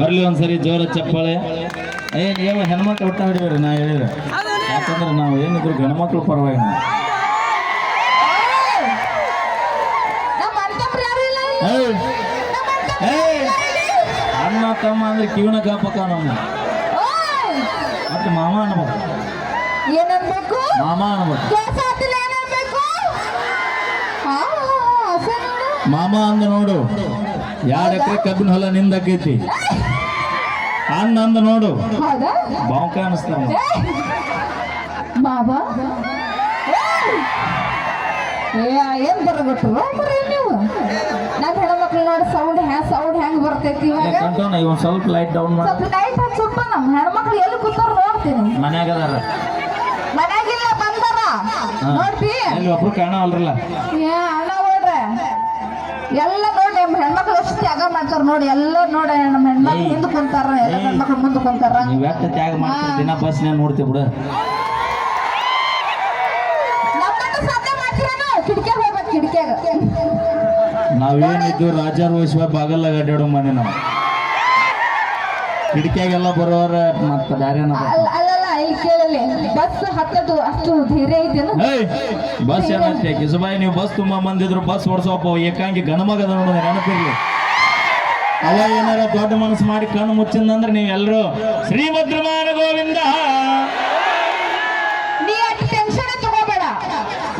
ಬರ್ಲಿ ಒಂದ್ಸರಿ ಜೋರ ಚಪ್ಪಾಳೆ. ಏನ್ ಏನು ಹೆಣ್ಮಕ್ಳು ಒಟ್ಟ ಹಿಡಿಬೇಡ್ರಿ ನಾ ಹೇಳಿದ್ರೆ. ಯಾಕಂದ್ರೆ ನಾವು ಏನಿದ್ರು ಗಂಡ್ಮಕ್ಳು ಪರವಾಗಿ? ಅಣ್ಣ ತಮ್ಮ ಅಂದ್ರೆ ಕಿವಣ ಕಾಪಕ ನಮ್ಮ! ಮತ್ತೆ ಮಾಮ ಅನ್ಬೇಕು. ಮಾಮ ಅನ್ಬೇಕು. ಮಾಮ ಅಂದ ನೋಡು. ಎರಡು ಎಕರೆ ಕಬ್ಬಿನ ಹೊಲ ನಿಂದಕೈತಿ? ಅಣ್ಣ ಅಂದ ನೋಡು ಬಾವು ಏಯ್! ಬಾಬಾ ಏನ್ ನೀವು. ಹೆಣ್ಮಕ್ಳು ನೋಡಿ ಸೌಂಡ್ ಹ್ಯಾ ಸೌಂಡ್ ಹೆಂಗ್ ಬರ್ತೈತಿ ಇವಾಗ. ಸ್ವಲ್ಪ ಲೈಟ್ ಡೌನ್ ಮಾಡಿ. ಸ್ವಲ್ಪ ಲೈಟ್ ಹಚ್ಚಿ ಸ್ವಲ್ಪ ನಮ್ಮ ಹೆಣ್ಮಕ್ಳು ಎಲ್ಲಿ ಕೂತಾರ ನೋಡ್ತೀನಿ. ಮನ್ಯಾಗ ಅದಾರ. ಮನ್ಯಾಗಿಲ್ಲ ಬಂದಾರ. ಹಾ. ನೋಡ್ತಿ? ಎಲ್ಲಿ ಒಬ್ರು ಕಾಣವಲ್ರಲ್ಲ. ಏ ಅಣ್ಣ ನೋಡ್ರೆ ಎಲ್ಲ ನಮ್ಮ ಹೆಣ್ಮಕ್ಳು ಎಷ್ಟು ತ್ಯಾಗ ಮಾಡ್ತಾರ ನೋಡಿ ಎಲ್ಲ ನೋಡಿ ನಮ್ಮ ಹೆಣ್ಮಕ್ಳು. ಹಿಂದೆ ಕುಂತಾರ ಎಲ್ಲ. ಹೆಣ್ಮಕ್ಳು ಮುಂದೆ ಕುಂತಾರ. ನೀವು ಎಷ್ಟು ತ್ಯಾಗ ಮಾಡ್ತೀರಿ? ದಿನ ಬಸ್ನ್ಯಾಗ ನೋಡ್ತೀವಿ ಬಿಡು. ನಾವೇನಿದ್ದು ರಾಜಾರೋಹಿಸುವ ಬಾಗಲ್ಲ ಅಡ್ಡಾಡೋ ಮನೆ ನಾವು. ಕಿಟಕಿಯಾಗೆಲ್ಲ ಬರೋರ ದಾರಿ ಬ್ಯಾರೆ ಬಸ್ ಹತ್ತದು ಅಷ್ಟು ಐತೇನು ಬಸ್ ಏನಂತೆ ಕಿಸಬಾಯಿ ನೀವು ಬಸ್ ತುಂಬಾ ಮಂದಿದ್ರು ಬಸ್ ಓಡಿಸೋಪ ಏಕಾಂಗಿ ಗಣಮಗದ ನೋಡೋದು ನೆನಪಿರ್ಲಿ. ಅವ ಏನಾರ ದೊಡ್ಡ ಮನಸ್ಸು ಮಾಡಿ ಕಣ್ಣು ಮುಚ್ಚಿಂದಂದ್ರೆ ನೀವು ಎಲ್ಲರೂ ಶ್ರೀಭದ್ರಮಾನ ಗೋವಿಂದ. ನೀ ಅಷ್ಟು ಟೆನ್ಷನ್ ತಗೋಬೇಡ.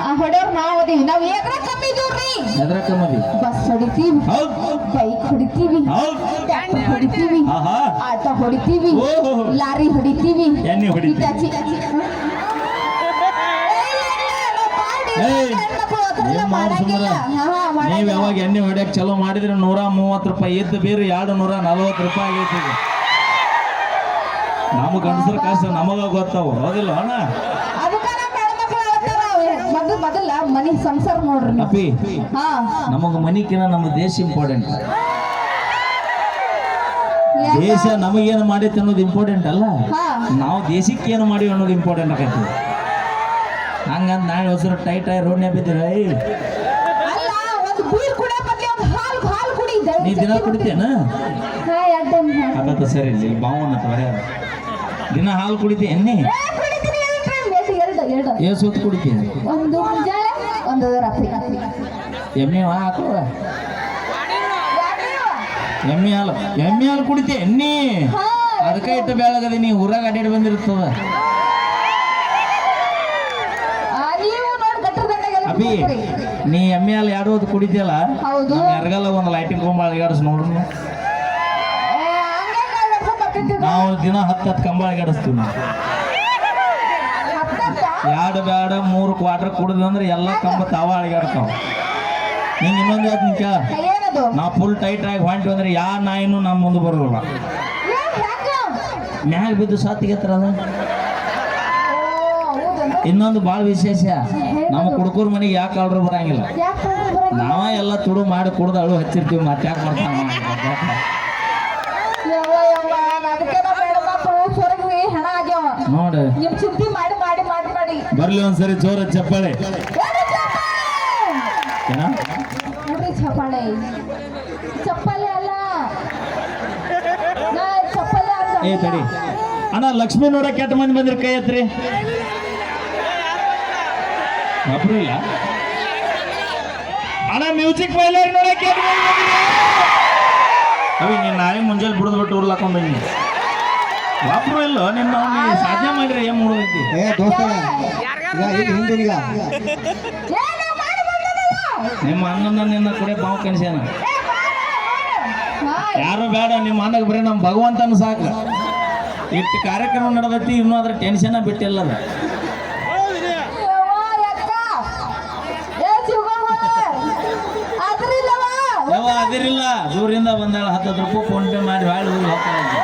ಆ ಹೊಡೆಯವ್ರು ನಾವು ಅದೀವಿ ನಾವು ಏಕ್ರ ಕಮ್ಮಿ ಇದೀವ್ರಿ ಎದ್ರ ಕಮ್ಮದಿ ಬಸ್ ಹೊಡಿತೀವಿ ಬೈಕ್ ಹೊಡಿತೀವಿ ಟ್ಯಾಂಕರ್ ಟ್ರ್ಯಾಕ್ಟರ್ ಹೊಡಿತೀವಿ ಆಟೋ ಹೊಡಿತೀವಿ. ಲಾರಿ ಹೊಡಿತೀವಿ ಎಣ್ಣೆ ಹೊಡಿತೀವಿ. ನೀವ್ ಯಾವಾಗ ಎಣ್ಣೆ ಹೊಡ್ಯಕ್ ಚಲೋ ಮಾಡಿದ್ರೆ ನೂರ ಮೂವತ್ತು ರೂಪಾಯಿ ಇದ್ದು ಬೇರೆ ಎರಡು ನೂರ ನಲ್ವತ್ತು ರೂಪಾಯಿ ಆಗೈತಿ ನಮ್ಗೆ ನಮ್ಮ ಗಂಡಸ್ರ ಕಾಸ ನಮಗ ಗೊತ್ತಾವು ಹೌದಿಲ್ಲ ಅಣ್ಣ ಅದಕ್ಕ ನಮ್ಮ ಹೆಣ್ಮಕ್ಳು ಹೇಳ್ತಾರ, ಮೊದಲ್ ಮನಿ ಸಂಸಾರ ನೋಡ್ರಿ ನೀವು. ಅಪ್ಪಿ ಹಾ. ನಮಗ ಮನಿಕಿನ ನಮ್ಮ ದೇಶ ಇಂಪಾರ್ಟೆಂಟ್ ಯಾಕ? ದೇಶ ನಮಗೇನು ಮಾಡೈತೆ ಅನ್ನೋದು ಇಂಪಾರ್ಟೆಂಟ್ ಅಲ್ಲ? ಹಾ. ನಾವು ದೇಶಕ್ಕೆ ಏನು ಮಾಡಿವಿ ಅನ್ನೋದು ಇಂಪಾರ್ಟೆಂಟ್ ಆಗೈತಿ. ಹಂಗಂತ ನಾಳೆ ಹೊಸರು ಟೈಟ್ ಆಗಿ ರೋಡ್ನೇ ಬಿದ್ದಿರ ಅಲ್ಲ ಒಂದು ಬೀರ್ ಕುಡಿಯೋ ಬದ್ಲಿ ಒಂದು ಹಾಲು ಹಾಲು ಕುಡಿ ನೀ ದಿನ ಕುಡಿತೇನ? ಹಾ ಎರಡು ಸರಿ ಇಲ್ಲಿ ಹೊರ್ಯಾರ ದಿನ ಹಾಲು ಕುಡಿತಿ ಟೈಮ್ ಎರಡು. ಎರಡು ಹೊತ್ತು ಕುಡಿತೀನಿ ಒಂದು ಮುಂಜಾನೆ ಒಂದು ರಾತ್ರಿ. ಎಮ್ಮೆ ಹಾಕುವ? ಎಮ್ಮೆ ಹಾಲು. ಎಮ್ಮೆ ಹಾಲು ಕುಡಿತೆ ಎಣ್ಣೆ? ಅದಕ್ಕೆ ಇಟ್ಟು ಬೆಳಗದೆ ನೀ ಊರಾಗ ಅಡ್ಡಾಡಿ ಬಂದಿರ್ತದ. ಅಭಿ ನೀ ಎಮ್ಮೆ ಹಾಲು ಎರಡು ಹೊತ್ತು ಕುಡಿತಿಯಲ್ಲ. ನಮ್ಮ ಒಂದು ಲೈಟಿಂಗ್ ಕಂಬ ಅಳಗಾಡಿಸ್ ನೋಡ್ರು ನಾವ್. ದಿನ ಹತ್ತು ಹತ್ತು ಕಂಬ ಅಳಗಾಡಿಸ್ತೀವಿ ನಾವು? ಎರಡು ಬ್ಯಾಡ ಮೂರು ಕ್ವಾರ್ಟರ್ ಕುಡಿದ್ರೆ ಎಲ್ಲ ಕಂಬ ತಾವ ಅಳಗಾಡ್ತಾವ. ನಿಂಗೆ ಇನ್ನೊಂದು ಹೇಳ್ತೀನಿ ಕೇಳ. ನಾ ನಾವು ಫುಲ್ ಟೈಟ್ ಆಗಿ ಹೊಂಟಿವಿ ಅಂದ್ರೆ ಯಾರ ನಾಯಿನೂ ನಮ್ಮ ಮುಂದೆ ಬರೋಲ್ಲ? ಮ್ಯಾಗ ಬಿದ್ದು ಸಾತಿಗೆತ್ತರ ಅದ? ಇನ್ನೊಂದು ಭಾಳ ವಿಶೇಷ. ನಮ್ಮ ಕುಡ್ಕೂರ್ ಮನೆಗೆ ಯಾಕೆ ಆರ್ಡ್ರ್ ಬರಂಗಿಲ್ಲ. ಯಾಕ್? ನಾವ ಎಲ್ಲ ತುಡು ಮಾಡಿ ಕುಡ್ದು ಅಳು ಹಚ್ಚಿರ್ತೀವಿ ಮತ್ತೆ ಯಾಕೆ ನಿಮ್ ಯವ್ವ, ಬರ್ಲಿ ಒಂದ್ಸರಿ ಜೋರ ಚಪ್ಪಾಳೆ. ಚಪ್ಪಾಳೆ? ಅಲ್ಲ. ಏ ತಡಿ. ಅಣ್ಣ ಲಕ್ಷ್ಮಿ ನೋಡ ಕೆಟ್ಟ ಮಂದಿ ಬಂದ್ರಿ ಕೈ ಎತ್ರಿ. ಒಬ್ರು ಇಲ್ಲ. ಅಣ್ಣ ಮ್ಯೂಸಿಕ್ ಫೈಲರ್ ನೋಡ ಕೆಟ್ಟ ಮಂದಿ ಬಂದ್ರಿ. ಅವಿ ನೀನ್ ನಾಳೆ ಮುಂಜಾನೆ ಬಿಡದ್ಬಿಟ್ಟು ಉರ್ಲಾಕೊಂಡ್ ಬನ್ನಿ ಒಬ್ರು ಇಲ್ಲ ನಿನ್ನ ಸಾಧನೆ ಮಾಡಿದ್ರೆ ಏನ್ ಮಾಡೋದೈತಿ ಏ ದೋಸ್ತ ಬಂದದಲ್ಲ? ನಿಮ್ಮ ಅಣ್ಣನ ನಿನ್ನ ಕಡೆ ಬಾವು. ಹಾ, ಯಾರು ಬೇಡ ನಿಮ್ಮ ಅಣ್ಣಗೆ ಬರೀ ನಮ್ಮ ಭಗವಂತನ ಸಾಕು ಇಷ್ಟು ಕಾರ್ಯಕ್ರಮ ನಡೆದೈತಿ ಇನ್ನೂ ಅದ್ರ ಟೆನ್ಷನ್ ಬಿಟ್ಟಿಲ್ಲ ಅದು ಯಕ್ಕ. ಏ, ಶಿವಗೌಡ. ಅದ್ರಿಲ್ಲವ? ಯಾವ ಅದಿರಿಲ್ಲ ದೂರಿಂದ ಬಂದಾಳ ಹತ್ತತ್ತು ರೂಪಾಯಿ ಫೋನ್ ಪೇ ಮಾಡಿ ಹಾಳು ಹೋಗಿ ಹೋಗ್ತಾ ಇದ್ದೆ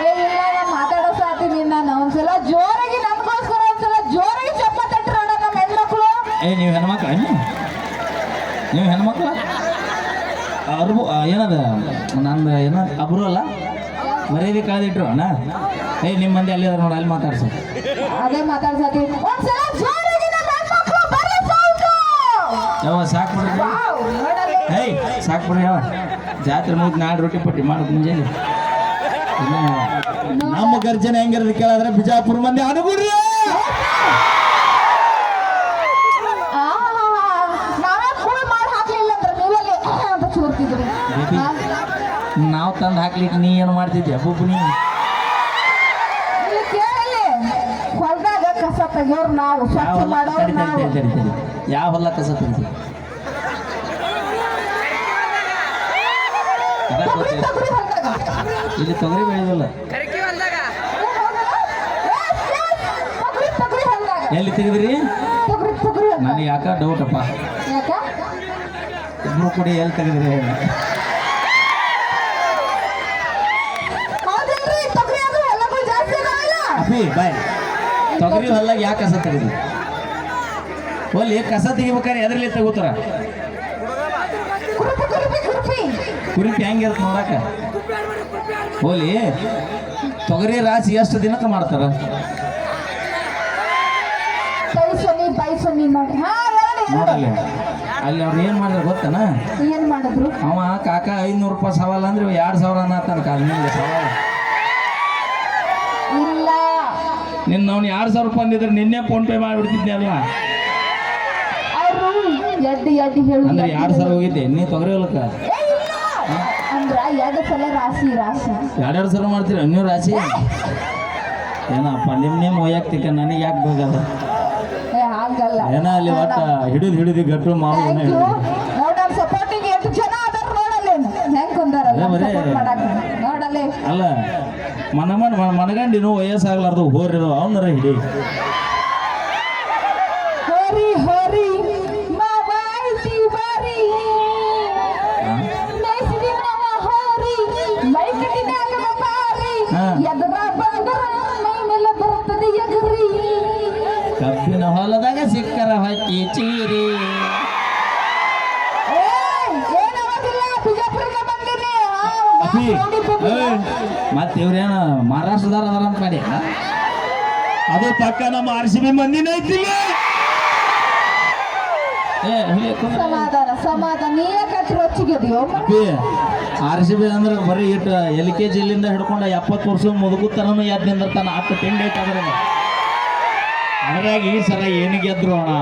ಏ, ಇಲ್ಲ, ನಾ ಮಾತಾಡೋ ಸಾತಿ ನಿನ್ನ ನಾನು ಒಂದ್ಸಲ ಜೋರಾಗಿ ನನ್ಗೋಸ್ಕರ ಒಂದ್ಸಲ ಜೋರಾಗಿ ಚಪ್ಪ ತಟ್ಟಿರೋಣ ನಮ್ಮ ಹೆಣ್ಮಕ್ಳು ಏ ನೀವು ಹೆಣ್ಮಕ್ಳ ನೀವು ಹೆಣ್ಮಕ್ಳ ಅರ್ಬು ಏನದ? ನಂದು ಏನ ಅಬ್ರು ಅಲ್ಲ? ಮರ್ಯಾದೆ ಕಳೆದಿಟ್ರು ಅಣ್ಣ. ಏ ನಿಮ್ಮ ಮಂದಿ ಅಲ್ಲಿ ನೋಡಿ ಅಲ್ಲಿ ಮಾತಾಡ್ಸ. ಅದೇ ಮಾತಾಡ್ಸತಿ ಯಾವ ಸಾಕು! ಬಿಡ್ರಿ. ಏಯ್ ಸಾಕು ಬಿಡ್ರಿ ಯಾವ ಜಾತ್ರೆ ಮುಗಿದು ನಾಡು ರೊಟ್ಟಿ ಪಟ್ಟಿ ಮಾಡು ಮುಂಜಾನೆ. ನಮ್ಮ ಗರ್ಜನೆ ಹೆಂಗಿರೋದು ಕೇಳಿದ್ರೆ ಬಿಜಾಪುರ ಮಂದಿ ಅನುಗುಡ್ರಿ ನಾವು ತಂದು ಹಾಕ್ಲಿಕ್ಕೆ ನೀ ಏನು ಮಾಡ್ತಿದ್ದೆ ಬುಬ್ಬು ನೀ ಹೊಲ್ದಾಗ ಕಸ ತೆಗಿಯೋರು ನಾವು ಯಾವ ಸ್ವಚ್ಛ ಹೊಲ ಮಾಡೋರು ನಾವು. ಯಾವ ಹೊಲ ಕಸ ತೆಗಿತಿ ತೊಗರಿ ತೊಗರಿ ಹೊಲ್ದಾಗ. ಇಲ್ಲಿ ತೊಗರಿ ಬೆಳೆದಿಲ್ಲ. ತೊಗರಿ ತೊಗರಿ ಹೊಲ್ದಾಗ. ಎಲ್ಲಿ ತೆಗೆದ್ರಿ? ತೊಗರಿ ತೊಗರಿ ನನಗೆ ಯಾಕ ಡೌಟ್ ಅಪ್ಪ. ಯಾಕ? ಇಬ್ರು ಕೂಡಿ ಎಲ್ಲಿ ತೆಗೆದ್ರಿ ತೊಗರಿ ಅದು ಹೊಲಗಳು ಜಾಸ್ತಿ ಅಪ್ಪಿ ಬಾಯ್ ತೊಗರಿ ಹೊಲ್ದಾಗ ಯಾಕೆ ಕಸ ತೆಗೆದ್ರಿ ಒಲ್ಲಿ ಕಸ ತೆಗಿಬೇಕಾರೆ ಎದ್ರಲ್ಲಿ ತೆಗೋತಾರ ಕುರುಪಿ ಹೆಂಗಿರುತ್ತೆ ನೋಡಕ? ಹೋಲಿ ತೊಗರಿ ರಾಶಿ ಎಷ್ಟು ದಿನಕ್ಕೆ ಮಾಡ್ತಾರ? ನೋಡಲ್ಲಿ ಅಲ್ಲಿ ಅವ್ರು ಏನು ಮಾಡಿದ್ರು ಗೊತ್ತನ? ಏನ್ ಮಾಡಿದ್ರು? ಅವ ಕಾಕ ಐನೂರು ರೂಪಾಯಿ ಸವಾಲ್ ಅಂದ್ರೆ ಎರಡು ಸಾವಿರ ಅನ್ನತ್ತಾನ ಕಾಲ ಸವಾಲ್. ನಿನ್ನ ಅವ್ನು ಯಾರು ಸಾವಿರ ರೂಪಾಯಿ ಅಂದಿದ್ರೆ ನಿನ್ನೆ ಫೋನ್ ಪೇ ಮಾಡಿಬಿಡ್ತಿದ್ದೆ ಅಲ್ವಾ? ಅವರು ಎಟ್ಟಿ ಎಟ್ಟಿ ಹೇಳಿ ಅಂದ್ರೆ ಎರಡು ಸಾವಿರ ಹೋಗಿದ್ದೆ? ನೀ ತೊಗರಿ ಹೊಲಕ್ಕ. ಅಂದ್ರ ಎರಡು ಸಲ ರಾಶಿ ರಾಶಿ. ಎರಡೆರಡು ಸಾವಿರ ಮಾಡ್ತೀರ? ನೀವು ರಾಶಿ? ಏನಪ್ಪ ನಿಮ್ಮ ನಿಮ್ಮ ವೈಯಕ್ತಿಕ ನನಗೆ ಯಾಕೆ ಬೇಕಲ್ಲ ಏ ಹಾಗಲ್ಲ. ಏನ ಅಲ್ಲಿ ಒಟ್ಟ ಹಿಡಿದು ಹಿಡಿದು ಗಟ್ಟು ಮಾವು ಥ್ಯಾಂಕ್ ಯು ನೋಡ ಸಪೋರ್ಟಿಂಗ್ ಎಷ್ಟು ಜನ ಅದಾರ ನೋಡಲ್ಲ. ಹೆಂಗ್ ಮಾಡಾಕ ನೋಡಲ್ಲ. ಅಲ್ಲ ಮನ ಮನ ಮನಗಂಡಿನೂ ವಯಸ್ಸಾಗ್ಲಾರ್ದು ಹೋರಿರು ಅವನರ ಹಿಡಿ. ಕಬ್ಬಿನ ಹೊಲದಾಗ ಸಿಕ್ಕರ ಹಕ್ಕಿ ಚೀರಿ. ಬಂದಿಲ್ಲ. ಮತ್ತೆ ಇವ್ರೇನ ಮಹಾರಾಷ್ಟ್ರದಾರ ಅದಾರ ಅಂತ ಮಾಡಿ ಅದು ಪಕ್ಕ ನಮ್ಮ ಆರ್ ಸಿ ಬಿ ಮಂದಿನ ಐತಿಲ್ಲ. ಸಮಾಧಾನ ಸಮಾಧಾನ. ಆರ್ ಸಿ ಬಿ ಅಂದ್ರೆ ಬರೀ ಇಟ್ಟು ಎಲ್ ಕೆ ಜಿಲಿಂದ ಹಿಡ್ಕೊಂಡ ಎಪ್ಪತ್ತು ವರ್ಷ ಮುದುಗುತ್ತನೂ ಎದ್ದು ನಿಂದಿರ್ತಾನ. ಹತ್ತು ತಿಂಡಿ ಐತೆ ಅದ್ರ ಅದ್ರಾಗ ಈ ಸಲ ಏನು ಗೆದ್ರು ಅಣ್ಣ?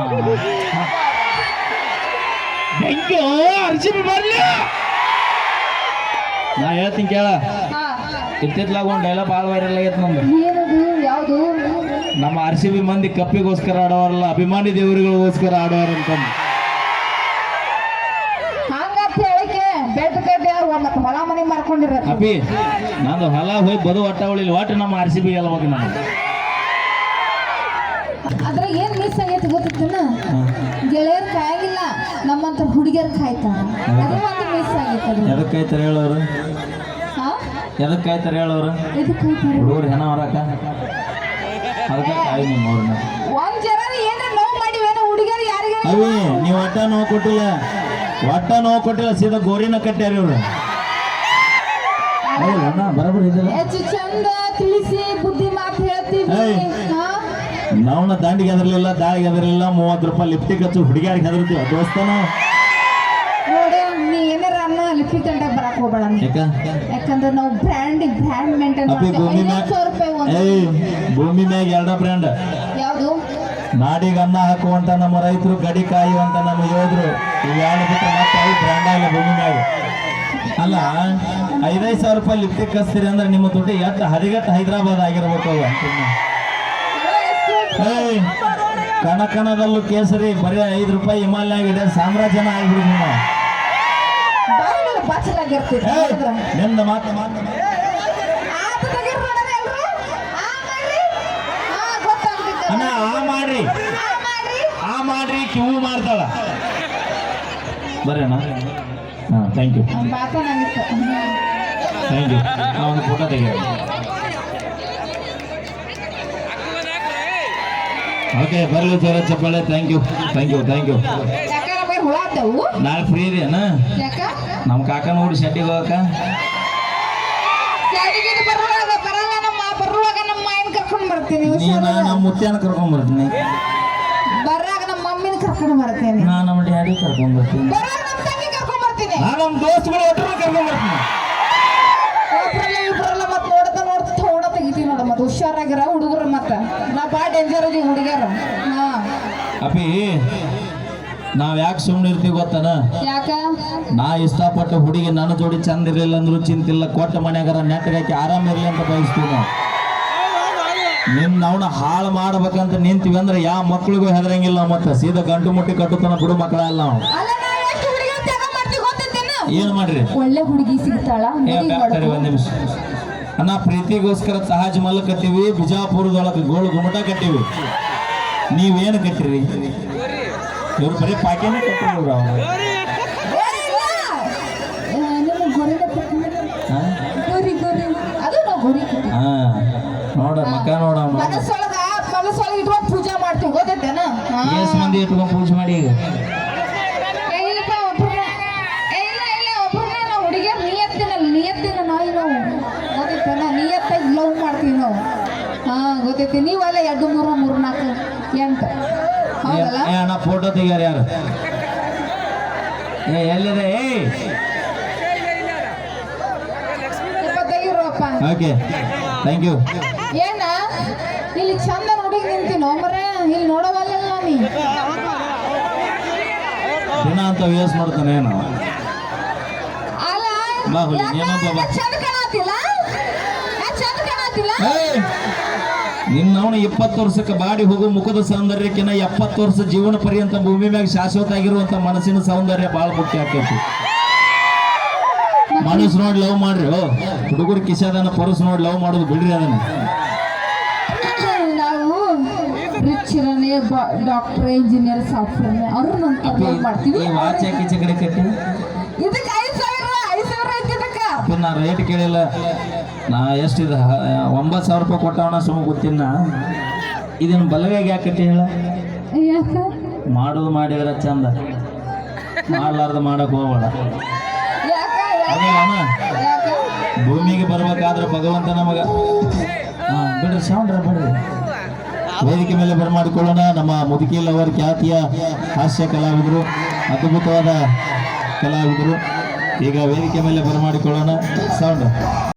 ಬೆಂಕಿ ಆರ್ ಸಿ ಬಿ ಬರ್ಲಿ. ನಾ ಹೇಳ್ತೀನಿ ಕೇಳ. ಇತ್ತಿತ್ಲಾಗ ಒಂದು ಡೈಲಾಗ್ ಭಾಳ ವೈರಲ್ ಆಗೈತೆ ನಮ್ದು ಯಾವುದು? ನಮ್ಮ ಆರ್ ಸಿ ಬಿ ಮಂದಿ ಕಪ್ಪಿಗೋಸ್ಕರ ಆಡೋರಲ್ಲ ಅಭಿಮಾನಿ ದೇವರುಗಳಿಗೋಸ್ಕರ ಆಡೋರು ಅಂತಂದು. ಹೊಲ ಮನೆ ಮಾಡ್ಕೊಂಡಿರತ್ತೆ ಅಪ್ಪಿ ನಂದು ಹೊಲ ಹೋಗಿ ಬದು ಒಟ್ಟ ಉಳಿಲಿ ಒಟ್ಟು ನಮ್ಮ ಆರ್ ಸಿ ಬಿ ಗೆಲ್ಬೇಕು ನಾನು ಅದ್ರಾಗ ಏನ್ ಮಿಸ್ ಆಗೈತಿ ಗೊತ್ತಿತ್ತನ ಗೆಳೆಯರ್ ಕಾಯಾಗಿಲ್ಲ ನಮ್ಮಂತ ಹುಡುಗಿಯರ್ ಕಾಯ್ತಾರ. ಅದು ಒಂದು ಮಿಸ್ ಆಗೈತೆ ಅದು ಕಾಯ್ತಾರೆ ಹೇಳೋರು? ಎದಕ್ಕೆ ಕಾಯ್ತಾರೆ ಹೇಳೋರು ಹುಡುಗರು ಹೆಣ ಹೊರಕ? ಅದಕ್ಕೆ ಕಾಯಿ ನಿಮ್ಮ ಅವ್ರನ್ನ ಜನ ನೋವು ಅವಿ ಒಟ್ಟ ನೋವು ಕೊಟ್ಟಿಲ್ಲ. ಒಟ್ಟ ನೋವು ಕೊಟ್ಟಿಲ್ಲ ಸೀದಾ ಗೋರಿನ ಕಟ್ಟ್ಯಾರ ಇವ್ರು. ಅಣ್ಣ ಬರಬರ್ ಇದಿಲ್ಲ. ತಿಳಿಸಿ ಬುದ್ಧಿ ಮಾತು ಹೇಳ್ತೀವಿ. ಹಾ? ನಾವ್ನ ದಾಂಡಿಗೆ ಹೆದರ್ಲಿಲ್ಲ ದಾಳಿಗೆ ಹೆದರ್ಲಿಲ್ಲ ಮೂವತ್ತು ರೂಪಾಯಿ ಲಿಪ್ಟಿಕ್ ಹಚ್ಚು ಹುಡುಗಿಯಾರಿಗೆ ಹೆದರ್ತೀವಿ ದೋಸ್ತನ? ನೋಡಿ ನೀ ಏನಾರ ಅನ್ನ ಲಿಪಿ ತಂಡಕ್ಕೆ ಬರಕ್ ಹೋಗ್ಬೇಡ ಯಾಕಂದ್ರೆ ನಾವು ಬ್ರ್ಯಾಂಡ್ ಬ್ರ್ಯಾಂಡ್ ಮೇಂಟೈನ್ ಅಪ್ಪಿ ಭೂಮಿ ಮ್ಯಾಗ ಸಾವಿರ ರೂಪಾಯಿ ಒಂದು ಏಯ್ ಭೂಮಿ ಮ್ಯಾಗ ಎರಡ ಬ್ರ್ಯಾಂಡ್ ಯಾವುದು? ನಾಡಿಗೆ ಅನ್ನ ಹಾಕುವಂತ ನಮ್ಮ ರೈತರು ಗಡಿ ಕಾಯುವಂತ ನಮ್ಮ ಯೋಧರು ಇವ್ಯಾವ ಬಿಟ್ಟರೆ ಮತ್ತೆ ಅವು ಬ್ರ್ಯಾಂಡ್ ಆಗಿಲ್ಲ ಭೂಮಿ ಮ್ಯಾಗ ಅಲ್ಲ ಐದೈದು ಸಾವಿರ ರೂಪಾಯಿ ಲಿಪ್ಟಿ ಕಸ್ತೀರಿ ಅಂದ್ರೆ ನಿಮ್ಮ ದುಡ್ಡು ಎತ್ತ ಹದಿಗಟ್ಟು ಹೈದರಾಬಾದ್ ಆಗಿರ್ಬೇಕು ಅವ ಏಯ್ ಕಣ ಕಣದಲ್ಲೂ ಕೇಸರಿ ಬರೀ ಐದು ರೂಪಾಯಿ ಹಿಮಾಲಯ ಆಗಿದೆ ಸಾಮ್ರಾಜ್ಯನ ಆಗ್ಬಿಡಿ ನೀವು ಏಯ್ ಮಾತು. ಅಣ್ಣ ಆ ಮಾಡ್ರಿ. ಆ ಮಾಡ್ರಿ. ಕಿವು ಮಾಡ್ತಾಳ. ಅಣ್ಣ ಹಾಂ ಥ್ಯಾಂಕ್ ಯು ಥ್ಯಾಂಕ್ ಯು ಒಂದು ಫೋಟೋ ತೆಗಿಯೋಣ. ಓಕೆ ಬರಲಿ ಸರ್ ಚಪ್ಪಾಳೆ. Thank you thank you thank you? ನಾಳೆ ಫ್ರೀ ಇದೆಯಾ? ನಮ್ಮ ಕಾಕ ನೋಡಿ ಶೆಟ್ಟಿಗೆ ಮತ್ತೆ ಬರಲ್ಲ ನಮ್ಮ ಕರ್ಕೊಂಡ್ ಬರ್ತೀನಿ. ನೀನು ಬರಾಗ ನಮ್ಮ ಮಮ್ಮಿನ ಕರ್ಕೊಂಡು ಬರ್ತೇನೆ. ನಾ ನಮ್ಮ ಡ್ಯಾಡಿ ಕರ್ಕೊಂಡ್ ಬರ್ತೀನಿ. ನಾ ನಮ್ಮ ದೋಸ್ತಗಳು ಒಟ್ಟರು ಕರ್ಕೊಂಡ್ ಬರ್ತೀನಿ. ಒಬ್ರಲ್ಲ ಇಬ್ರಲ್ಲ ಮತ್ ನೋಡ್ತಾ ನೋಡ್ತಾ ಥೋಡ ತೆಗಿತೀವಿ ನೋಡ ಹುಷಾರಾಗಿರ ಹುಡುಗರು ಮತ್ತ. ನಾ ಬಾ ಡೇಂಜರ್ ಆಗಿ ಹುಡುಗ್ಯಾರ. ಹಾ. ಅಪ್ಪಿ ನಾವ್ ಯಾಕೆ ಸುಮ್ಮನೆ ಇರ್ತೀವಿ ಗೊತ್ತನ? ಯಾಕ? ನಾ ಇಷ್ಟಪಟ್ಟ ಹುಡುಗಿ ನನ್ನ ಜೋಡಿ ಚಂದ ಇರಲಿಲ್ಲ ಅಂದ್ರೂ ಚಿಂತಿಲ್ಲ. ಕೊಟ್ಟ ಮನ್ಯಾಗಾರ ನೆಟ್ಟಗಾಕಿ ಆರಾಮ ಇರ್ಲಿ ಅಂತ ಬಯಸ್ತೀವಿ ನಾವು. ನಿನ್ನ ಅವನ ಹಾಳು ಮಾಡ್ಬೇಕಂತ ನಿಂತೀವಿ ಅಂದ್ರೆ ಯಾವ ಮಕ್ಳಿಗೂ ಹೆದರಂಗಿಲ್ಲ ಮತ್ತೆ. ಸೀದಾ ಗಂಟು ಮುಟ್ಟಿ ಕಟ್ಟುತ್ತಾನ ಬಿಡು ಮಕ್ಕಳಲ್ಲ ನಾವು ಅಲ್ಲ ನಾ ಮಾಡ್ತೀವಿ ಏನ್ ಮಾಡ್ರಿ? ಒಳ್ಳೆ ಹುಡುಗಿ ಸಿಗ್ತಾಳ ಒಂದ್ ನಿಮಿಷ. ಅಣ್ಣ ಪ್ರೀತಿಗೋಸ್ಕರ ಸಹಜ ಮಲ್ಲ ಕಟ್ಟಿವಿ ಬಿಜಾಪುರದೊಳಗೆ ಗೋಳು ಗುಮಟ ಕಟ್ಟಿವಿ. ನೀವೇನು ಕಟ್ಟಿರಿ? ಇವ್ರು ಬರೀ ಪಾಕಿನೇ ಕಟ್ಟಿದ್ರು ಅವ್ರು ಹಾ? ನೋಡ ಮಕ್ಕ ನೋಡ ಪೂಜೆ ಮಾಡ್ತೀವಿ ಮಂದಿ ಇಟ್ಕೊಂಡ್ ಪೂಜೆ ಮಾಡಿ ಈಗ ನಿಯತ್ತಾಗಿ ಲವ್ ಮಾಡ್ತೀವಿ ಹಾ ಗೊತ್ತೈತಿ ನೀವಲ್ಲ ಎರಡು ಮೂರು ಮೂರು ನಾಲ್ಕು ಎಂಟು ಏ ಅಣ್ಣ ಫೋಟೋ ತೆಗಿಯಾರ ಯಾರು? ಏ ಎಲ್ಲಿದೆ? ಇಪ್ಪತ್ತೈದು ಓಕೆ ಥ್ಯಾಂಕ್ ಯು ಏನ? ಇಲ್ಲಿ ಚಂದ ನೋಡಿ ನಿಂತೀನೋ ಮರೆ? ಇಲ್ಲಿ ನೋಡವಲ್ಲ ನೀ. ದಿನ ಅಂತ ವೇಸ್ ಮಾಡ್ತಾನೆ ಏನು. ಬಾ ಹುಲಿ, ಯಾಕ? ಏನಪ್ಪ ಬಾ. ಚಂದ ಕಾಣತಿಲ್ಲ ಚಂದ ಕಾಣತಿಲ್ಲ! ನಿನ್ನವನು ಇಪ್ಪತ್ತು ವರ್ಷಕ್ಕೆ ಬಾಡಿ ಹೋಗು ಮುಖದ ಸೌಂದರ್ಯಕ್ಕಿಂತ ಎಪ್ಪತ್ತು ವರ್ಷ ಜೀವನ ಪರ್ಯಂತ ಭೂಮಿ ಮ್ಯಾಗ ಶಾಶ್ವತ ಆಗಿರುವಂತ ಮನಸ್ಸಿನ ಸೌಂದರ್ಯ ಬಹಳ ಮುಖ್ಯ ಆಕೈತಿ ಮನಸ್ಸು ನೋಡಿ ಲವ್ ಮಾಡ್ರಿ. ಓ ಹುಡುಗರು ಕಿಶಾದನ್ನ ಪರಸ್ ನೋಡಿ ಲವ್ ಮಾಡೋದು ಬಿಡ್ರಿ ಅದನ್ನ. ಡಾಕ್ಟರ್ ಇಂಜಿನಿಯರ್ ಸಾಫ್ಟ್ವೇರ್ ಅವ್ರು ನಾನು ಲವ್ ಮಾಡ್ತೀವಿ. ವಾಚ್ ಕಟ್ಟಿ? ಇದಕ್ಕೆ ಐದು ಸಾವಿರ ಐದು ಸಾವಿರ ಐತಿ ಇದಕ್ಕೆ. ನಾ ರೇಟ್ ಕೇಳಿಲ್ಲ. ನಾ ಎಷ್ಟಿದ ಒಂಬತ್ತು ಸಾವಿರ ರೂಪಾಯಿ ಕೊಟ್ಟವನ ಸುಮ್ಮ ಗೊತ್ತಿನ ಇದನ್ನು ಬಲಗೈಗೆ ಯಾಕೆ ಕಟ್ಟಿ ಹೇಳ? ಮಾಡೋದು ಮಾಡಿದ್ರೆ ಚಂದ. ಮಾಡಲಾರ್ದು ಮಾಡಕ್ ಹೋಗ್ಬೇಡ. ಯಾಕ? ಅದಲ್ಲ ಭೂಮಿಗೆ ಬರ್ಬೇಕಾದ್ರೆ ಭಗವಂತ ನಮಗ ಹಾ, ಬಿಡ್ರಿ ಸೌಂಡ್ರ ಬಿಡ್ರಿ. ವೇದಿಕೆ ಮೇಲೆ ಬರಮಾಡಿಕೊಳ್ಳೋಣ. ನಮ್ಮ ಮುದುಕಿಲ್ ಅವರ ಖ್ಯಾತಿಯ ಹಾಸ್ಯ ಕಲಾವಿದರು ಅದ್ಭುತವಾದ ಕಲಾವಿದರು. ಈಗ ವೇದಿಕೆ ಮೇಲೆ ಬರಮಾಡಿಕೊಳ್ಳೋಣ. ಸೌಂಡ್